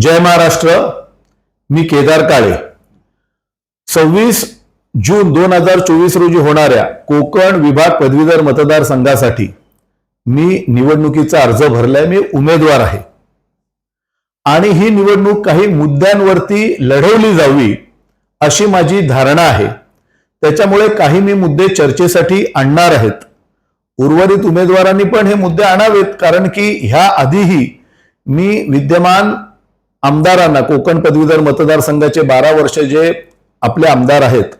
जय महाराष्ट्र. मी केदार काळे. सव्वीस जून दोन हजार चोवीस रोजी होणाऱ्या कोकण विभाग पदवीधर मतदारसंघासाठी मी निवडणुकीचा अर्ज भरलाय. मी उमेदवार आहे. आणि ही निवडणूक काही मुद्द्यांवरती लढवली जावी अशी माझी धारणा आहे. त्याच्यामुळे काही मी मुद्दे चर्चेसाठी आणणार आहेत. उर्वरित उमेदवारांनी पण हे मुद्दे आणावेत कारण की ह्या आधीही मी विद्यमान आमदारांना कोकण पदवीधर मतदारसंघाचे बारा वर्ष जे आपले आमदार आहेत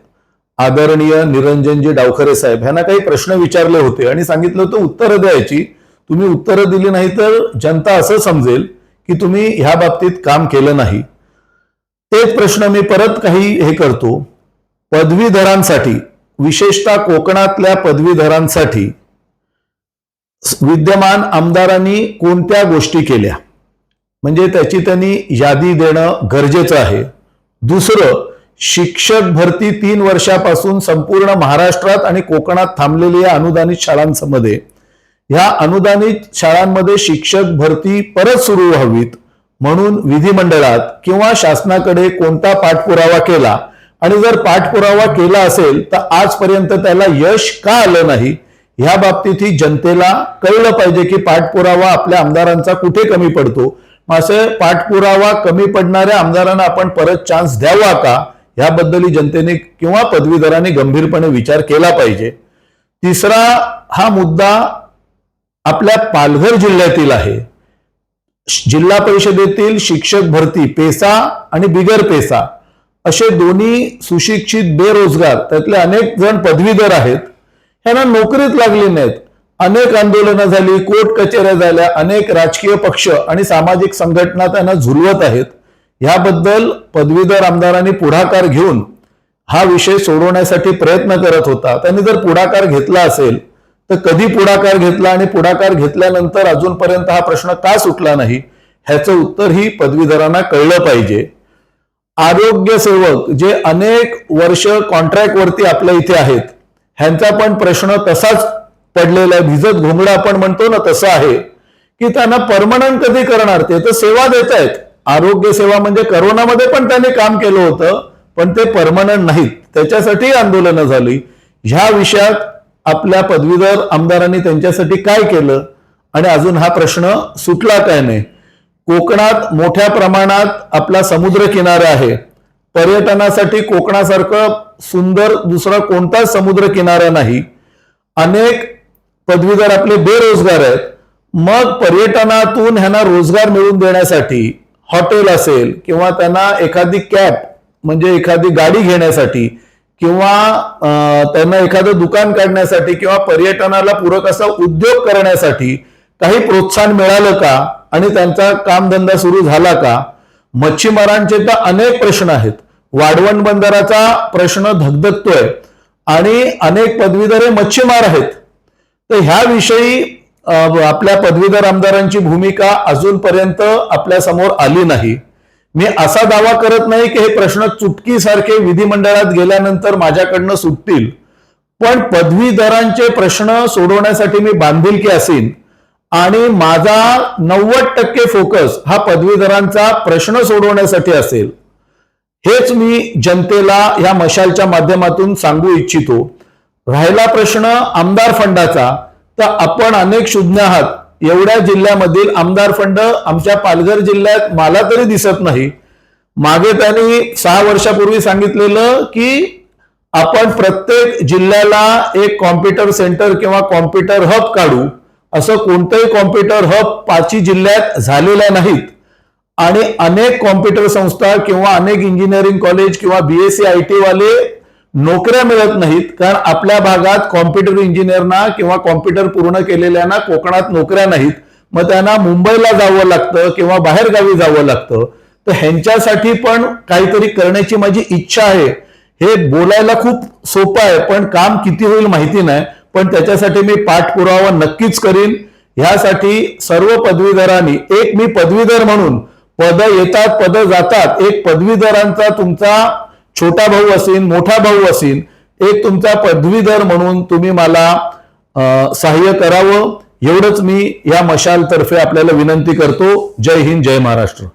आदरणीय निरंजनजी डावखरे साहेब ह्यांना काही प्रश्न विचारले होते आणि सांगितलं होतं उत्तरं द्यायची. तुम्ही उत्तरं दिली नाही तर जनता असं समजेल की तुम्ही ह्या बाबतीत काम केलं नाही. तेच प्रश्न मी परत काही हे करतो. पदवीधरांसाठी विशेषतः कोकणातल्या पदवीधरांसाठी विद्यमान आमदारांनी कोणत्या गोष्टी केल्या? म्हणजे त्याची त्यांनी यादी देणं गरजेचं आहे. दुसरं शिक्षक भरती तीन वर्षापासून संपूर्ण महाराष्ट्रात आणि कोकणात थांबलेली या अनुदानित शाळांमध्ये ह्या अनुदानित शाळांमध्ये शिक्षक भरती परत सुरू व्हावीत म्हणून विधिमंडळात किंवा शासनाकडे कोणता पाठपुरावा केला आणि जर पाठपुरावा केला असेल तर आजपर्यंत त्याला यश का आलं नाही? ह्या बाबतीत ही जनतेला कळलं पाहिजे की पाठपुरावा आपल्या आमदारांचा कुठे कमी पडतो. असे पाठपुरावा कमी पडणाऱ्या आमदारांना आपण परत चान्स द्यावा का? ह्याबद्दल जनतेने किंवा पदवीधरांनी गंभीरपणे विचार केला पाहिजे. तिसरा हा मुद्दा आपल्या पालघर जिल्ह्यातील आहे. जिल्हा परिषदेतील शिक्षक भरती पेसा आणि बिगर पेसा असे दोन्ही सुशिक्षित बेरोजगार त्यातले अनेक जण पदवीधर आहेत यांना नोकरीत लागली नाहीत. अनेक आंदोलनं झाली कोर्ट कचेऱ्या झाल्या अनेक राजकीय पक्ष आणि सामाजिक संघटना त्यांना झुलवत आहेत. ह्याबद्दल पदवीधर आमदारांनी पुढाकार घेऊन हा विषय सोडवण्यासाठी प्रयत्न करत होता. त्यांनी जर पुढाकार घेतला असेल तर कधी पुढाकार घेतला आणि पुढाकार घेतल्यानंतर अजूनपर्यंत हा प्रश्न का सुटला नाही ह्याचं उत्तर ही पदवीधरांना कळलं पाहिजे. आरोग्य सेवक जे अनेक वर्ष कॉन्ट्रॅक्टवरती आपल्या इथे आहेत ह्यांचा पण प्रश्न तसाच पडलेला आहे भिजत घोंगडा आपण म्हणतो ना तसं आहे. की त्यांना परमनंट कधी करणार? ते तर सेवा देत आहेत. आरोग्य सेवा म्हणजे करोनामध्ये पण त्यांनी काम केलं होतं पण ते परमनंट नाहीत. त्याच्यासाठी आंदोलनं झाली. ह्या विषयात आपल्या पदवीधर आमदारांनी त्यांच्यासाठी काय केलं? आणि अजून हा प्रश्न सुटला काय नाही? कोकणात मोठ्या प्रमाणात आपला समुद्र किनारा आहे. पर्यटनासाठी कोकणासारखं सुंदर दुसरा कोणताच समुद्र किनारा नाही. अनेक पदवीधर आपले बेरोजगार आहेत. मग पर्यटनातून ह्यांना रोजगार मिळवून देण्यासाठी हॉटेल असेल किंवा त्यांना एखादी कॅब म्हणजे एखादी गाडी घेण्यासाठी किंवा त्यांना एखादं दुकान काढण्यासाठी किंवा पर्यटनाला पूरक असा उद्योग करण्यासाठी काही प्रोत्साहन मिळालं का? आणि त्यांचा कामधंदा सुरू झाला का? मच्छीमारांचे तर अनेक प्रश्न आहेत. वाढवण बंदराचा प्रश्न धगधगतोय. आणि अनेक पदवीधर हे मच्छीमार आहेत. तर ह्याविषयी आपल्या पदवीधर आमदारांची भूमिका अजूनपर्यंत आपल्यासमोर आली नाही. मी असा दावा करत नाही की हे प्रश्न चुटकीसारखे विधिमंडळात गेल्यानंतर माझ्याकडनं सुटतील. पण पदवीधरांचे प्रश्न सोडवण्यासाठी मी बांधिलकी असेन. आणि माझा नव्वद टक्के फोकस हा पदवीधरांचा प्रश्न सोडवण्यासाठी असेल. हेच मी जनतेला या मशालच्या माध्यमातून सांगू इच्छितो. राहिला प्रश्न आमदार फंडाचा तर आपण अनेक शून्य आहात. एवढ्या जिल्ह्यामधील आमदार फंड आमच्या पालघर जिल्ह्यात मला तरी दिसत नाही. मागे त्यांनी सहा वर्षापूर्वी सांगितलेलं की आपण प्रत्येक जिल्ह्याला एक कॉम्प्युटर सेंटर किंवा कॉम्प्युटर हब काढू. असं कोणतंही कॉम्प्युटर हब पाचही जिल्ह्यात झालेल्या नाहीत. आणि अनेक कॉम्प्युटर संस्था किंवा अनेक इंजिनिअरिंग कॉलेज किंवा बीएससी आय टी वाले नोकऱ्या मिळत नाहीत कारण आपल्या भागात कॉम्प्युटर इंजिनियरना किंवा कॉम्प्युटर पूर्ण केलेल्यांना कोकणात नोकऱ्या नाहीत. मग त्यांना मुंबईला जावं लागतं किंवा बाहेर गावी जावं लागतं. तर ह्यांच्यासाठी पण काहीतरी करण्याची माझी इच्छा आहे. हे बोलायला खूप सोपं आहे पण काम किती होईल माहिती नाही. पण त्याच्यासाठी मी पाठपुरावा नक्कीच करीन. ह्यासाठी सर्व पदवीधरांनी एक मी पदवीधर म्हणून पद येतात पद जातात. एक पदवीधरांचा तुमचा छोटा भाऊ असेल मोठा भाऊ असेल एक तुमचा पदवीधर म्हणून तुम्ही मला सहाय्य करावं एवढंच मी या मशालतर्फे आपल्याला विनंती करतो. जय हिंद जय महाराष्ट्र.